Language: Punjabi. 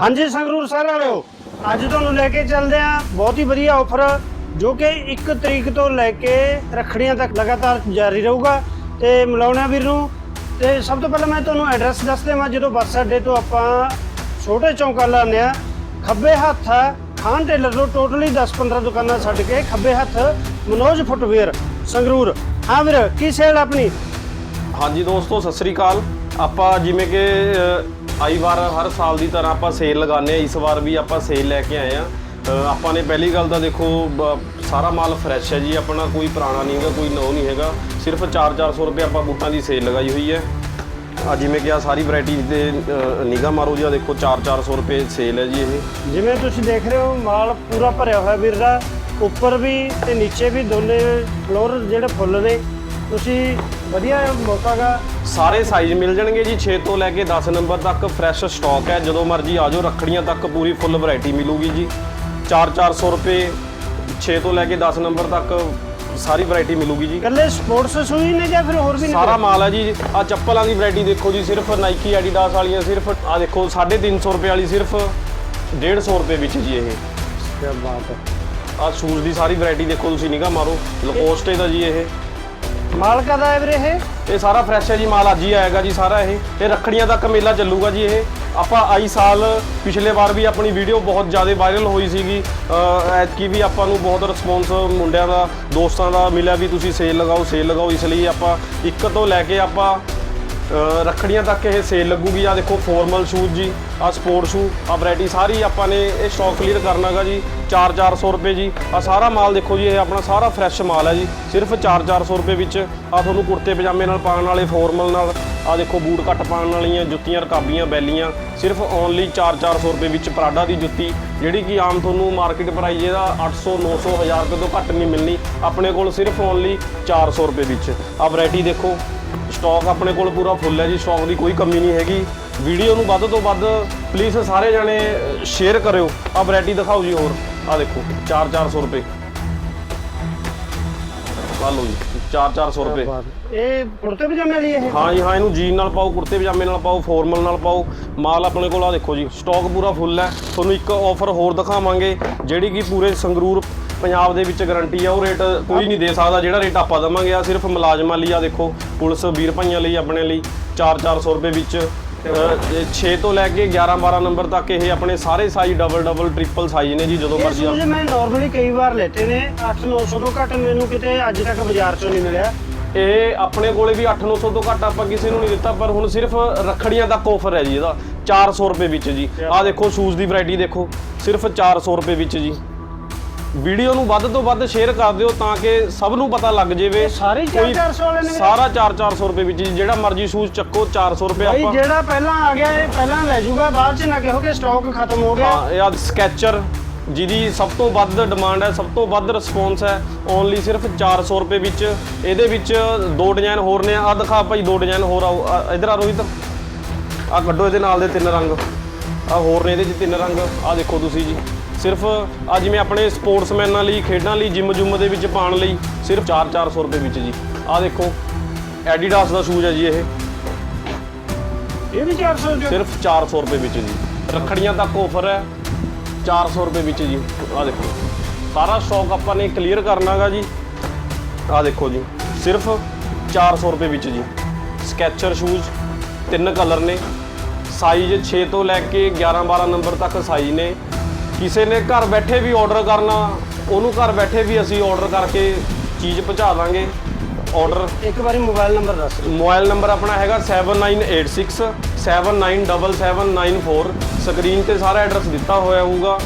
ਹਾਂਜੀ, ਸੰਗਰੂਰ ਸਰ ਵਾਲਿਓ, ਅੱਜ ਤੁਹਾਨੂੰ ਲੈ ਕੇ ਚੱਲਦੇ ਆ ਬਹੁਤ ਹੀ ਵਧੀਆ ਆਫਰ ਜੋ ਕਿ 1 ਤਰੀਕ ਤੋਂ ਲੈ ਕੇ ਰੱਖੜੀਆਂ ਤੱਕ ਲਗਾਤਾਰ ਜਾਰੀ ਰਹੂਗਾ। ਤੇ ਮਿਲਾਉਣਾ ਵੀਰ ਨੂੰ, ਤੇ ਸਭ ਤੋਂ ਪਹਿਲਾਂ ਮੈਂ ਤੁਹਾਨੂੰ ਐਡਰੈਸ ਦੱਸ ਦੇਵਾਂ, ਜਦੋਂ ਬੱਸ ਅੱਡੇ ਤੋਂ ਆਪਾਂ ਛੋਟੇ ਚੌਂਕਾ ਲਾਉਂਦੇ ਆ ਖੱਬੇ ਹੱਥ ਖਾਨ ਟੇਲਰ ਤੋਂ ਟੋਟਲੀ 10-15 ਦੁਕਾਨਾਂ ਛੱਡ ਕੇ ਖੱਬੇ ਹੱਥ ਮਨੋਜ ਫੁੱਟਵੇਅਰ, ਸੰਗਰੂਰ। ਹਾਂ ਵੀਰ, ਕੀ ਸੇਲ ਆਪਣੀ? ਹਾਂਜੀ ਦੋਸਤੋ, ਸਤਿ ਸ੍ਰੀ ਅਕਾਲ। ਆਪਾਂ ਜਿਵੇਂ ਕਿ ਆਈ ਵਾਰ ਹਰ ਸਾਲ ਦੀ ਤਰ੍ਹਾਂ ਆਪਾਂ ਸੇਲ ਲਗਾਉਂਦੇ ਆ ਇਸ ਵਾਰ ਵੀ ਆਪਾਂ ਸੇਲ ਲੈ ਕੇ ਆਏ ਆ ਆਪਾਂ ਨੇ ਪਹਿਲੀ ਗੱਲ ਤਾਂ ਦੇਖੋ, ਬ- ਸਾਰਾ ਮਾਲ ਫਰੈਸ਼ ਹੈ ਜੀ। ਆਪਣਾ ਕੋਈ ਪੁਰਾਣਾ ਨਹੀਂ ਹੈਗਾ, ਕੋਈ ਨੋ ਨਹੀਂ ਹੈਗਾ। ਸਿਰਫ 4-400 ਰੁਪਏ ਆਪਾਂ ਬੂਟਾਂ ਦੀ ਸੇਲ ਲਗਾਈ ਹੋਈ ਹੈ। ਆ ਜਿਵੇਂ ਕਿ ਆ ਸਾਰੀ ਵੈਰਾਈਟੀ ਦੇ ਨਿਗਾ ਮਾਰੋ ਜੀ। ਆ ਦੇਖੋ 4-400 ਰੁਪਏ ਸੇਲ ਹੈ ਜੀ ਇਹ। ਜਿਵੇਂ ਤੁਸੀਂ ਦੇਖ ਰਹੇ ਹੋ, ਮਾਲ ਪੂਰਾ ਭਰਿਆ ਹੋਇਆ ਵੀਰ ਦਾ। ਉੱਪਰ ਵੀ ਤੇ ਨੀਚੇ ਵੀ ਦੋਨੇ ਫਲੋਰ ਜਿਹੜੇ ਫੁੱਲ ਨੇ। ਤੁਸੀਂ ਵਧੀਆ ਮੌਕਾ ਗਾ ਸਾਰੇ ਸਾਈਜ਼ ਮਿਲ ਜਾਣਗੇ ਜੀ 6 ਤੋਂ ਲੈ ਕੇ 10 ਨੰਬਰ ਤੱਕ ਫਰੈਸ਼ ਸਟਾਕ ਹੈ ਜਦੋਂ ਮਰਜ਼ੀ ਆ ਜਾਓ ਰੱਖੜੀਆਂ ਤੱਕ ਪੂਰੀ ਫੁੱਲ ਵੈਰਾਈਟੀ ਮਿਲੂਗੀ ਜੀ। 4-400 ਰੁਪਏ 6 ਤੋਂ ਲੈ ਕੇ 10 ਨੰਬਰ ਤੱਕ ਸਾਰੀ ਵੈਰਾਈਟੀ ਮਿਲੂਗੀ ਜੀ। ਇਕੱਲੇ ਸਪੋਰਟਸ ਸ਼ੂਜ਼ ਨੇ ਜਾਂ ਫਿਰ ਹੋਰ ਵੀ ਨੇ? ਸਾਰਾ ਮਾਲ ਹੈ ਜੀ ਆ ਚੱਪਲਾਂ ਦੀ ਵੈਰਾਈਟੀ ਦੇਖੋ ਜੀ ਸਿਰਫ ਨਾਈਕੀ ਐਡੀਡਾਸ ਵਾਲੀਆਂ ਸਿਰਫ ਆ ਦੇਖੋ 350 ਰੁਪਏ ਵਾਲੀ ਸਿਰਫ 150 ਰੁਪਏ ਵਿੱਚ ਜੀ ਇਹ। ਕੀ ਬਾਤ ਹੈ। ਆ ਸ਼ੂਜ਼ ਦੀ ਸਾਰੀ ਵੈਰਾਈਟੀ ਦੇਖੋ ਤੁਸੀਂ ਨਿਗਾਹ ਮਾਰੋ ਲਕੋਸਟੇ ਦਾ ਜੀ ਇਹ। ਮਾਲ ਕਦਾ ਹੈ ਵੀਰੇ ਇਹ? ਇਹ ਸਾਰਾ ਫਰੈਸ਼ ਹੈ ਜੀ, ਮਾਲ ਅੱਜ ਹੀ ਆਏਗਾ ਜੀ, ਸਾਰਾ ਇਹ। ਇਹ ਰੱਖੜੀਆਂ ਤੱਕ ਮੇਲਾ ਚੱਲੂਗਾ ਜੀ ਇਹ। ਆਪਾਂ ਆਈ ਸਾਲ ਪਿਛਲੇ ਵਾਰ ਵੀ ਆਪਣੀ ਵੀਡੀਓ ਬਹੁਤ ਜ਼ਿਆਦਾ ਵਾਇਰਲ ਹੋਈ ਸੀਗੀ। ਅਹ ਐਤਕੀ ਵੀ ਆਪਾਂ ਨੂੰ ਬਹੁਤ ਰਿਸਪੌਂਸ ਮੁੰਡਿਆਂ ਦਾ, ਦੋਸਤਾਂ ਦਾ ਮਿਲਿਆ ਵੀ ਤੁਸੀਂ ਸੇਲ ਲਗਾਓ ਸੇਲ ਲਗਾਓ। ਇਸ ਲਈ ਆਪਾਂ ਇੱਕ ਤੋਂ ਲੈ ਕੇ ਆਪਾਂ ਰੱਖੜੀਆਂ ਤੱਕ ਇਹ ਸੇਲ ਲੱਗੂਗੀ। ਆ ਦੇਖੋ ਫਾਰਮਲ ਸ਼ੂਜ਼ ਜੀ ਆ ਸਪੋਰਟ ਸ਼ੂ ਆ ਵੈਰਾਈਟੀ ਸਾਰੀ ਆਪਾਂ ਨੇ ਇਹ ਸਟਾਕ ਕਲੀਅਰ ਕਰਨਾਗਾ ਜੀ। 4-400 ਰੁਪਏ ਜੀ। ਆ ਸਾਰਾ ਮਾਲ ਦੇਖੋ ਜੀ, ਇਹ ਆਪਣਾ ਸਾਰਾ ਫਰੈਸ਼ ਮਾਲ ਹੈ ਜੀ। ਸਿਰਫ 4-400 ਰੁਪਏ ਵਿੱਚ ਆ ਤੁਹਾਨੂੰ ਕੁੜਤੇ, ਪਜਾਮੇ ਨਾਲ ਪਾਉਣ ਵਾਲੇ ਫਾਰਮਲ ਨਾਲ ਆ ਦੇਖੋ ਬੂਟ ਕੱਟ ਪਾਉਣ ਵਾਲੀਆਂ, ਜੁੱਤੀਆਂ, ਰਕਾਬੀਆਂ, ਬੈਲੀਆਂ। ਸਿਰਫ ਓਨਲੀ 4-400 ਰੁਪਏ ਵਿੱਚ ਪ੍ਰਾਡਾ ਦੀ ਜੁੱਤੀ, ਜਿਹੜੀ ਕਿ ਆਮ ਤੁਹਾਨੂੰ ਮਾਰਕੀਟ ਪ੍ਰਾਈਸ ਇਹਦਾ 800 900 1000 ਰੁਪਏ ਤੋਂ ਘੱਟ ਨਹੀਂ ਮਿਲਣੀ। ਆਪਣੇ ਕੋਲ ਸਿਰਫ ਓਨਲੀ 400 ਰੁਪਏ ਵਿੱਚ। ਆ ਵੈਰਾਈਟੀ ਦੇਖੋ ਸਟਾਕ ਆਪਣੇ ਕੋਲ ਪੂਰਾ ਫੁੱਲ ਹੈ ਜੀ ਸਟਾਕ ਦੀ ਕੋਈ ਕਮੀ ਨਹੀਂ ਹੈਗੀ। ਵੀਡੀਓ ਨੂੰ ਵੱਧ ਤੋਂ ਵੱਧ ਪਲੀਜ਼ ਸਾਰੇ ਜਣੇ ਸ਼ੇਅਰ ਕਰਿਓ। ਆ ਵੈਰਾਈਟੀ ਦਿਖਾਓ ਜੀ ਹੋਰ। ਆ ਦੇਖੋ 4-400 ਰੁਪਏ। ਆ ਲਓ ਜੀ 4-400 ਰੁਪਏ। ਇਹ ਕੁੜਤੇ ਪਜਾਮੇ ਲਈ ਇਹ? ਹਾਂ ਜੀ ਹਾਂ ਇਹਨੂੰ ਜੀਨ ਨਾਲ ਪਾਓ ਕੁੜਤੇ ਪਜਾਮੇ ਨਾਲ ਪਾਓ ਫਾਰਮਲ ਨਾਲ ਪਾਓ। ਮਾਲ ਆਪਣੇ ਕੋਲ ਆ ਦੇਖੋ ਜੀ ਸਟਾਕ ਪੂਰਾ ਫੁੱਲ ਹੈ। ਤੁਹਾਨੂੰ ਇੱਕ ਆਫਰ ਹੋਰ ਦਿਖਾਵਾਂਗੇ ਜਿਹੜੀ ਕਿ ਪੂਰੇ ਸੰਗਰੂਰ ਪੰਜਾਬ ਦੇ ਵਿੱਚ ਗਾਰੰਟੀ ਆ ਉਹ ਰੇਟ ਕੋਈ ਨਹੀਂ ਦੇ ਸਕਦਾ। ਜਿਹੜਾ ਰੇਟ ਆਪਾਂ ਦਵਾਂਗੇ ਆ ਸਿਰਫ ਮੁਲਾਜ਼ਮਾਂ ਲਈ ਆ ਦੇਖੋ ਪੁਲਿਸ ਵੀਰ ਭਾਈਆਂ ਲਈ ਆਪਣੇ ਲਈ 4-400 ਰੁਪਏ ਵਿੱਚ। 6 ਤੋਂ ਲੈ ਕੇ 11-12 ਨੰਬਰ ਤੱਕ ਇਹ ਆਪਣੇ ਸਾਰੇ size double double triple size ਨੇ ਜੀ ਜਦੋਂ ਮਰਜ਼ੀ ਆ। ਮੈਂ ਨਾਰਮਲੀ ਕਈ ਵਾਰ ਲੈਤੇ ਨੇ 8-900 ਤੋਂ ਘੱਟ ਮੈਨੂੰ ਕਿਤੇ ਅੱਜ ਤੱਕ ਬਾਜ਼ਾਰ ਚੋਂ ਨਹੀਂ ਮਿਲਿਆ। ਇਹ ਆਪਣੇ ਕੋਲੇ ਵੀ 8-900 ਤੋਂ ਘੱਟ ਆਪਾਂ ਕਿਸੇ ਨੂੰ ਨਹੀਂ ਦਿੱਤਾ ਪਰ ਹੁਣ ਸਿਰਫ ਰੱਖੜੀਆਂ ਤੱਕ ਆਫਰ ਹੈ ਜੀ ਇਹਦਾ 400 ਰੁਪਏ ਵਿੱਚ ਜੀ। ਆਹ ਦੇਖੋ ਸ਼ੂਜ਼ ਦੀ ਵੈਰਾਈਟੀ ਦੇਖੋ ਸਿਰਫ 400 ਰੁਪਏ ਵਿੱਚ ਜੀ। ਵੀਡੀਓ ਨੂੰ ਵੱਧ ਤੋਂ ਵੱਧ ਸ਼ੇਅਰ ਕਰ ਦਿਓ ਤਾਂ ਕਿ ਸਭ ਨੂੰ ਪਤਾ ਲੱਗ ਜਾਵੇ। ਸਾਰੇ ਹੀ ਕੋਈ- 400 ਵਾਲੇ ਨੇ? ਸਾਰਾ 4-400 ਰੁਪਏ ਵਿੱਚ ਜੀ ਜਿਹੜਾ ਮਰਜ਼ੀ ਸ਼ੂਜ਼ ਚੱਕੋ 400 ਰੁਪਏ ਭਾਈ ਆਪਾਂ ਜਿਹੜਾ ਪਹਿਲਾਂ ਆ ਗਿਆ ਇਹ ਪਹਿਲਾਂ ਲੈ ਜਾਊਗਾ ਬਾਅਦ ਚ ਨਾ ਕਹੋ ਕਿ ਸਟਾਕ ਖਤਮ ਹੋ ਗਿਆ। ਹਾਂ ਇਹ ਆ ਸਕੈਚਰ ਜਿਹਦੀ ਸਭ ਤੋਂ ਵੱਧ ਡਿਮਾਂਡ ਹੈ ਸਭ ਤੋਂ ਵੱਧ ਰਿਸਪੌਂਸ ਹੈ ਓਨਲੀ ਸਿਰਫ 400 ਰੁਪਏ ਵਿੱਚ। ਇਹਦੇ ਵਿੱਚ ਦੋ ਡਿਜ਼ਾਈਨ ਹੋਰ ਨੇ ਆ ਦਿਖਾ ਭਾਈ ਦੋ ਡਿਜ਼ਾਈਨ ਹੋਰ ਆਓ। ਆਹ ਇੱਧਰ ਆ ਰੋਹਿਤ। ਆ ਕੱਢੋ ਇਹਦੇ ਨਾਲ ਦੇ ਤਿੰਨ ਰੰਗ। ਆ ਹੋਰ ਨੇ ਇਹਦੇ 'ਚ ਤਿੰਨ ਰੰਗ। ਆ ਦੇਖੋ ਤੁਸੀਂ ਜੀ। ਸਿਰਫ ਆ ਜਿਵੇਂ ਆਪਣੇ ਸਪੋਰਟਸਮੈਨਾਂ ਲਈ ਖੇਡਾਂ ਲਈ ਜਿਮ ਜੁਮ ਦੇ ਵਿੱਚ ਪਾਉਣ ਲਈ ਸਿਰਫ 4-400 ਰੁਪਏ ਵਿੱਚ ਜੀ। ਆ ਦੇਖੋ ਐਡੀਡਾਸ ਦਾ ਸ਼ੂਜ਼ ਹੈ ਜੀ ਇਹ। ਇਹ ਵੀ 400 ਚ? ਸਿਰਫ 400 ਰੁਪਏ ਵਿੱਚ ਜੀ। ਰੱਖੜੀਆਂ ਤੱਕ ਆਫਰ ਹੈ 400 ਰੁਪਏ ਵਿੱਚ ਜੀ। ਆ ਦੇਖੋ ਸਾਰਾ ਸਟਾਕ ਆਪਾਂ ਨੇ ਕਲੀਅਰ ਕਰਨਾਗਾ ਜੀ। ਆ ਦੇਖੋ ਜੀ ਸਿਰਫ 400 ਰੁਪਏ ਵਿੱਚ ਜੀ। ਸਕੈਚਰ ਸ਼ੂਜ਼ ਤਿੰਨ ਕਲਰ ਨੇ। ਸਾਈਜ਼ 6 ਤੋਂ ਲੈ ਕੇ 11 12 ਨੰਬਰ ਤੱਕ ਸਾਈਜ਼ ਨੇ। ਕਿਸੇ ਨੇ ਘਰ ਬੈਠੇ ਵੀ ਆਰਡਰ ਕਰਨਾ ਉਹਨੂੰ ਘਰ ਬੈਠੇ ਵੀ ਅਸੀਂ ਆਰਡਰ ਕਰਕੇ ਚੀਜ਼ ਪਹੁੰਚਾ ਦਾਂਗੇ ਆਰਡਰ ਇੱਕ ਵਾਰੀ ਮੋਬਾਈਲ ਨੰਬਰ ਦੱਸ। ਮੋਬਾਈਲ ਨੰਬਰ ਆਪਣਾ ਹੈਗਾ 7986 797794 ਸਕਰੀਨ ਤੇ ਸਾਰਾ ਐਡਰੈਸ ਦਿੱਤਾ ਹੋਇਆ ਹੋਊਗਾ